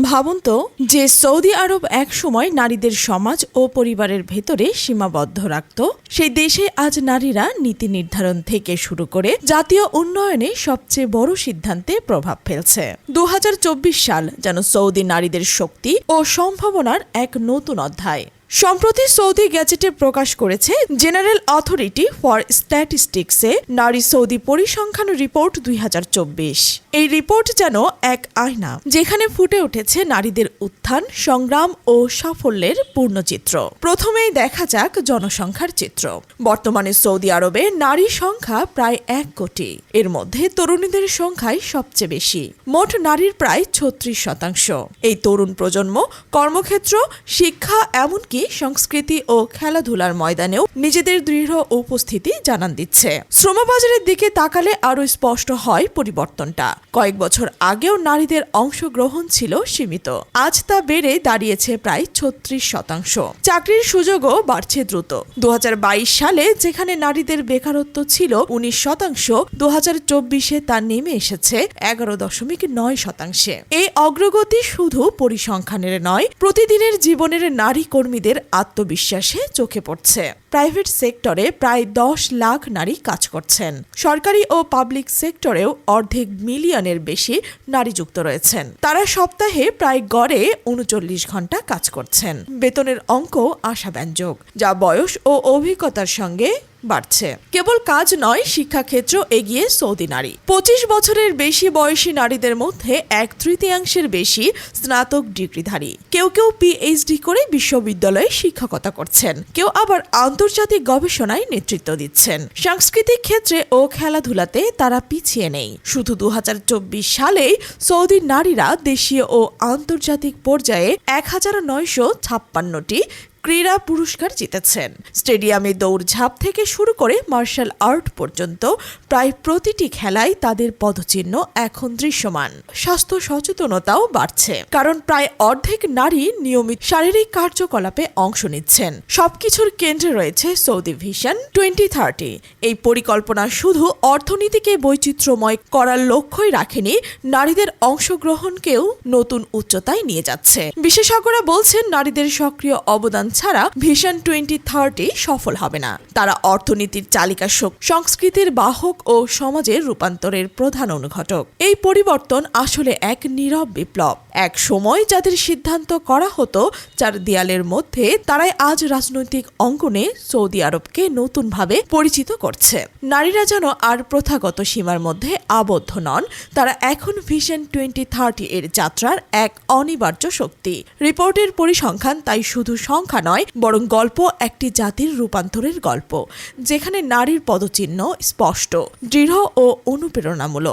ভাবুন তো যে সৌদি আরব এক সময় নারীদের সমাজ ও পরিবারের ভেতরে সীমাবদ্ধ রাখত, সেই দেশে আজ নারীরা নীতি নির্ধারণ থেকে শুরু করে জাতীয় উন্নয়নে সবচেয়ে বড় সিদ্ধান্তে প্রভাব ফেলছে। দু হাজার চব্বিশ সাল যেন সৌদি নারীদের শক্তি ও সম্ভাবনার এক নতুন অধ্যায়। সম্প্রতি সৌদি গ্যাজেটে প্রকাশ করেছে, জেনারেল অথরিটি ফর স্ট্যাটিস্টিক্সে নারী সৌদি পরিসংখ্যান রিপোর্ট দুই হাজার চব্বিশ। এই রিপোর্ট যেন এক আয়না, যেখানে ফুটে উঠেছে নারীদের উত্থান, সংগ্রাম ও সাফল্যের পূর্ণচিত্র। প্রথমেই দেখা যাক জনসংখ্যার চিত্র। বর্তমানে সৌদি আরবে নারী সংখ্যা প্রায় এক কোটি। এর মধ্যে তরুণীদের সংখ্যাই সবচেয়ে বেশি। মোট নারীর প্রায় ছত্রিশ শতাংশ। এই তরুণ প্রজন্ম কর্মক্ষেত্র, শিক্ষা, এমনকি সংস্কৃতি ও খেলাধুলার ময়দানেও নিজেদের দৃঢ় উপস্থিতি জানান দিচ্ছে। শ্রমবাজারের দিকে তাকালে আরও স্পষ্ট হয় পরিবর্তনটা। কয়েক বছর আগেও নারীদের অংশগ্রহণ ছিল সীমিত। আজ তা বেড়ে দাঁড়িয়েছে প্রায় ছত্রিশ শতাংশ। চাকরির সুযোগও বাড়ছে দ্রুত। দু হাজার বাইশ সালে যেখানে নারীদের বেকারত্ব ছিল উনিশ শতাংশ দু চব্বিশে তা নেমে এসেছে এগারো দশমিক নয় শতাংশে। এই অগ্রগতি শুধু পরিসংখ্যানের নয়, প্রতিদিনের জীবনের নারী কর্মীদের আত্মবিশ্বাসে চোখে পড়ছে। প্রাইভেট সেক্টরে প্রায় দশ লাখ নারী কাজ করছেন। সরকারি ও পাবলিক সেক্টরেও অর্ধেক মিলিয়নের বেশি নারী যুক্ত রয়েছেন। তারা সপ্তাহে প্রায় গড়ে উনচল্লিশ ঘণ্টা কাজ করছেন। বেতনের অঙ্ক আশাব্যঞ্জক, যা বয়স ও অভিজ্ঞতার সঙ্গে বাড়ছে। কেবল কাজ নয়, শিক্ষাক্ষেত্র এগিয়ে সৌদি নারী। পঁচিশ বছরের বেশি বয়সী নারীদের মধ্যে এক তৃতীয়াংশের বেশি স্নাতক ডিগ্রিধারী। কেউ কেউ পিএইচডি করে বিশ্ববিদ্যালয়ে শিক্ষকতা করছেন। কেউ আবার আন্তর্জাতিক গবেষণায় নেতৃত্ব দিচ্ছেন। সাংস্কৃতিক ক্ষেত্রে ও খেলাধুলাতে তারা পিছিয়ে নেই। শুধু দু সালেই সৌদি নারীরা দেশীয় ও আন্তর্জাতিক পর্যায়ে এক হাজার নয়শো ছাপ্পান্নটি ক্রীড়া পুরস্কার জিতেছেন। স্টেডিয়ামে দৌড়ঝাঁপ থেকে শুরু করে মার্শাল আর্ট পর্যন্ত প্রায় প্রতিটি খেলায় তাদের পদচিহ্ন এখন দৃশ্যমান। স্বাস্থ্য সচেতনতাও বাড়ছে, কারণ প্রায় অর্ধেক নারী নিয়মিত শারীরিক কার্যকলাপে অংশ নিচ্ছেন। সবকিছুর কেন্দ্রে রয়েছে সৌদি ভিশন টোয়েন্টি থার্টি। এই পরিকল্পনা শুধু অর্থনীতিকে বৈচিত্র্যময় করার লক্ষ্যই রাখেনি, নারীদের অংশগ্রহণকেও নতুন উচ্চতায় নিয়ে যাচ্ছে। বিশেষজ্ঞরা বলছেন, নারীদের সক্রিয় অবদান ছাড়া ভিশন টোয়েন্টি থার্টি সফল হবে না। তারা অর্থনীতির চালিকা সংস্কৃতির বাহক ও সমাজের রূপান্তরের প্রধান অনুঘটক। এই পরিবর্তন আসলে এক নীরব বিপ্লব। এক সময় যাদের সিদ্ধান্ত করা হতো চার দেয়ালের মধ্যে তারাই আজ রাজনৈতিক অঙ্গনে সৌদি আরবকে নতুনভাবে পরিচিত করছে। নারীরা যেন আর প্রথাগত সীমার মধ্যে আবদ্ধ নন, তারা এখন ভিশন টোয়েন্টি থার্টি এর যাত্রার এক অনিবার্য শক্তি। রিপোর্টের পরিসংখ্যান তাই শুধু সংখ্যা নয় বরং গল্প একটি জাতির রূপান্তরের গল্প যেখানে নারীর পদচিহ্ন স্পষ্ট দৃঢ় ও অনুপ্রেরণামূলক।